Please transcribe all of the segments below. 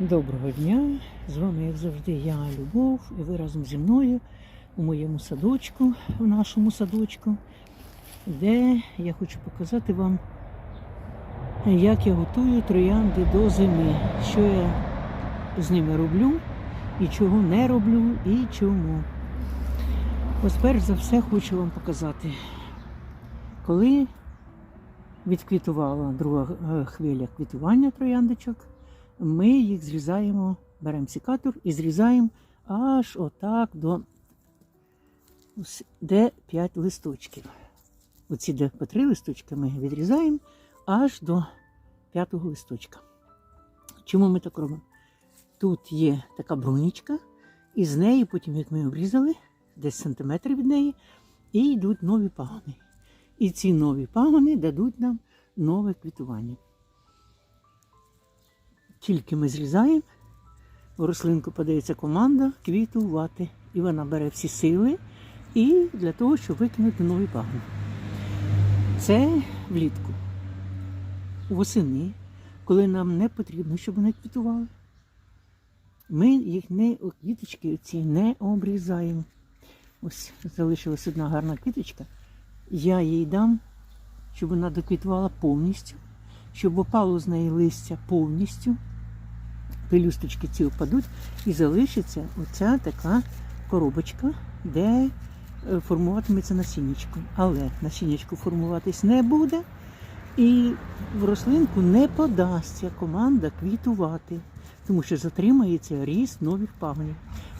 Доброго дня! З вами, як завжди, я Любов, і ви разом зі мною у моєму садочку, в нашому садочку, де я хочу показати вам, як я готую троянди до зими, що я з ними роблю, і чого не роблю, і чому. Ось перш за все хочу вам показати, коли відквітувала друга е, хвиля квітування трояндочок ми їх зрізаємо, беремо сікатор і зрізаємо аж отак до де 5 листочків. Оці де по 3 листочки ми відрізаємо аж до п'ятого листочка. Чому ми так робимо? Тут є така брунічка, і з неї, потім, як ми обрізали, десь сантиметр від неї, і йдуть нові пагони. І ці нові пагони дадуть нам нове квітування. Тільки ми зрізаємо, в рослинку подається команда квітувати. І вона бере всі сили і для того, щоб викинути нові пагони. Це влітку. Восени, коли нам не потрібно, щоб вони квітували. Ми їх не квіточки ці не обрізаємо. Ось залишилась одна гарна квіточка. Я їй дам, щоб вона доквітувала повністю, щоб опало з неї листя повністю пелюсточки ці впадуть і залишиться оця така коробочка, де е, формуватиметься насіннячко. Але насіннячко формуватись не буде, і в рослинку не подасться команда квітувати, тому що затримається ріст нових пагонів.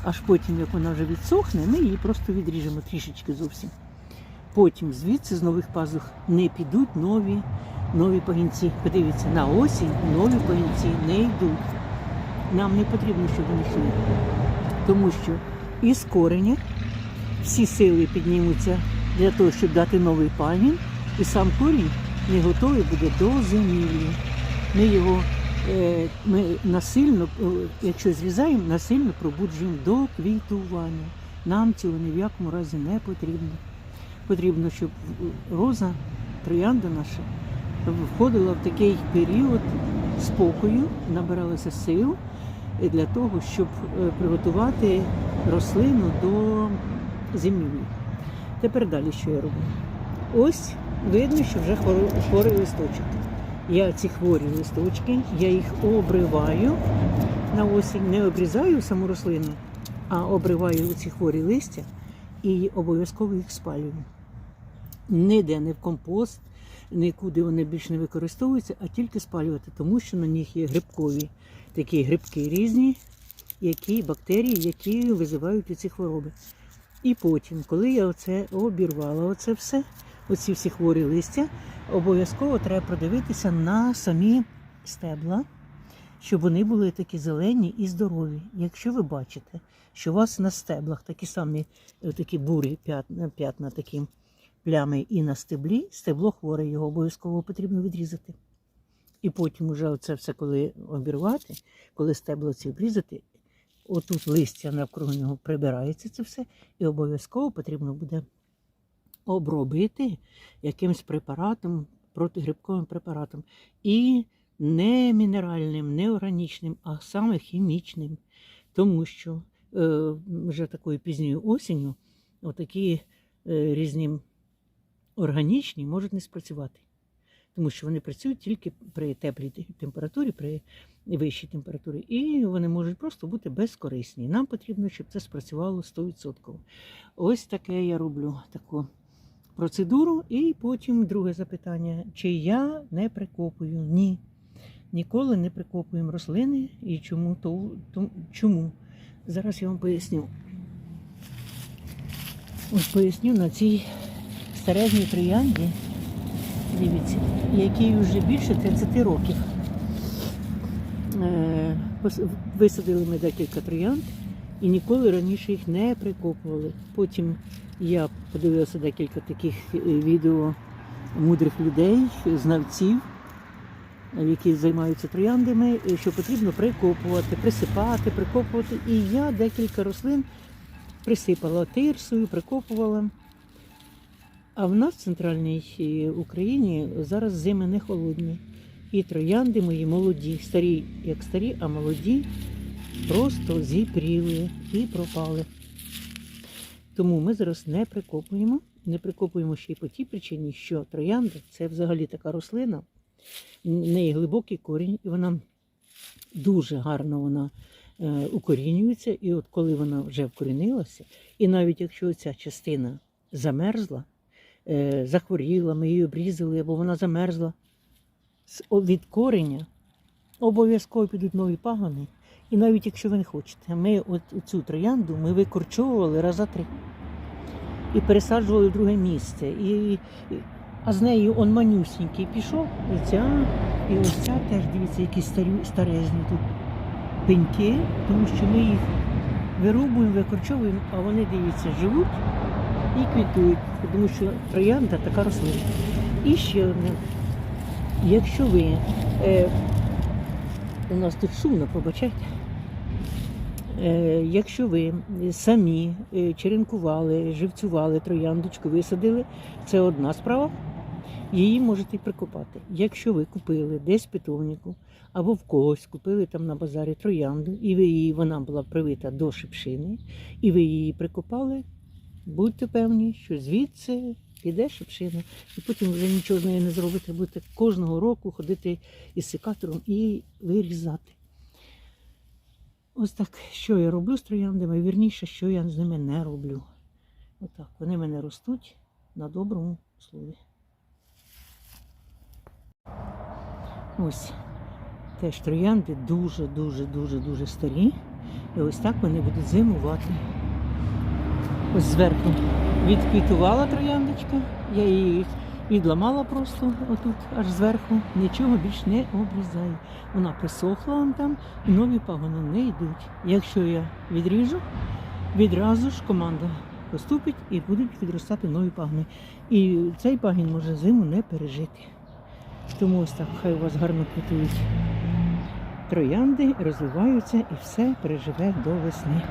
Аж потім, як вона вже відсохне, ми її просто відріжемо трішечки зовсім. Потім звідси з нових пазух не підуть нові нові пагінці. Подивіться, на осінь нові пагінці не йдуть. Нам не потрібно, щоб вони йшли. Тому що із кореня всі сили піднімуться для того, щоб дати новий пагін, і сам корінь не готовий буде до зимівлі. Ми його е, ми насильно, е, якщо зрізаємо, насильно пробуджуємо до квітування. Нам цього ні в якому разі не потрібно. Потрібно, щоб роза, троянда наша, входила в такий період спокою, набиралася сил для того, щоб е, приготувати рослину до зимівлі. Тепер далі що я роблю? Ось видно, що вже хворий, листочок. Я ці хворі листочки, я їх обриваю на осінь, не обрізаю саму рослину, а обриваю ці хворі листя і обов'язково їх спалюю. Ніде не в компост, нікуди вони більше не використовуються, а тільки спалювати, тому що на них є грибкові такі грибки різні, які бактерії, які визивають ці хвороби. І потім, коли я оце обірвала, оце все, оці всі хворі листя, обов'язково треба продивитися на самі стебла, щоб вони були такі зелені і здорові. Якщо ви бачите, що у вас на стеблах такі самі такі бурі п'ятна, п'ятна такі плями і на стеблі, стебло хворе, його обов'язково потрібно відрізати. І потім, уже оце все, коли обірвати, коли стебло ці обрізати, отут листя навкруги нього прибирається це все, і обов'язково потрібно буде обробити якимось препаратом, протигрибковим препаратом. І не мінеральним, не органічним, а саме хімічним. Тому що е, вже такою пізньою осінню отакі е, різні органічні можуть не спрацювати тому що вони працюють тільки при теплій температурі, при вищій температурі, і вони можуть просто бути безкорисні. Нам потрібно, щоб це спрацювало 100%. Ось таке я роблю таку процедуру. І потім друге запитання: чи я не прикопую? Ні. Ніколи не прикопуємо рослини. І чому? То, то, чому? Зараз я вам поясню. Ось поясню на цій середній троянді. Дивіться, який вже більше 30 років. Е, висадили ми декілька троянд і ніколи раніше їх не прикопували. Потім я подивилася декілька таких е, відео мудрих людей, знавців, які займаються трояндами, що потрібно прикопувати, присипати, прикопувати. І я декілька рослин присипала тирсою, прикопувала. А в нас в центральній Україні зараз зими не холодні. І троянди мої молоді, старі, як старі, а молоді просто зіпріли і пропали. Тому ми зараз не прикопуємо. Не прикопуємо ще й по тій причині, що троянда це взагалі така рослина, в неї глибокий корінь, і вона дуже гарно вона е, укорінюється. І от коли вона вже вкорінилася, і навіть якщо ця частина замерзла, е, захворіла, ми її обрізали, або вона замерзла від кореня, обов'язково підуть нові пагони. І навіть якщо ви не хочете, ми от цю троянду ми викорчовували раза три і пересаджували в друге місце. І- а з нею он манюсінький пішов, і ця, і ось ця теж дивіться, які старі, старезні тут пеньки, тому що ми їх вирубуємо, викорчовуємо, а вони дивіться, живуть і квітують, тому що троянда така рослина. І ще одне. Якщо ви е, у нас тут шумно, пробачайте. Е, якщо ви самі е, черенкували, живцювали трояндочку, висадили, це одна справа. Її можете прикопати. Якщо ви купили десь в питомнику або в когось купили там на базарі троянду, і ви її, вона була привита до шипшини, і ви її прикопали, будьте певні, що звідси піде шипшина, і потім вже нічого з нею не зробите, будете кожного року ходити із секатором і вирізати. Ось так, що я роблю з трояндами, вірніше, що я з ними не роблю. Отак, вони мене ростуть на доброму слові. Ось теж троянди дуже, дуже, дуже, дуже старі. І ось так вони будуть зимувати. Ось зверху відквітувала трояндочка, я її відламала просто отут, аж зверху, нічого більш не обрізаю. Вона присохла вон там, і нові пагони не йдуть. Якщо я відріжу, відразу ж команда поступить і будуть відростати нові пагони. І цей пагін може зиму не пережити. Тому ось так хай у вас гарно квітують троянди, розвиваються і все переживе до весни.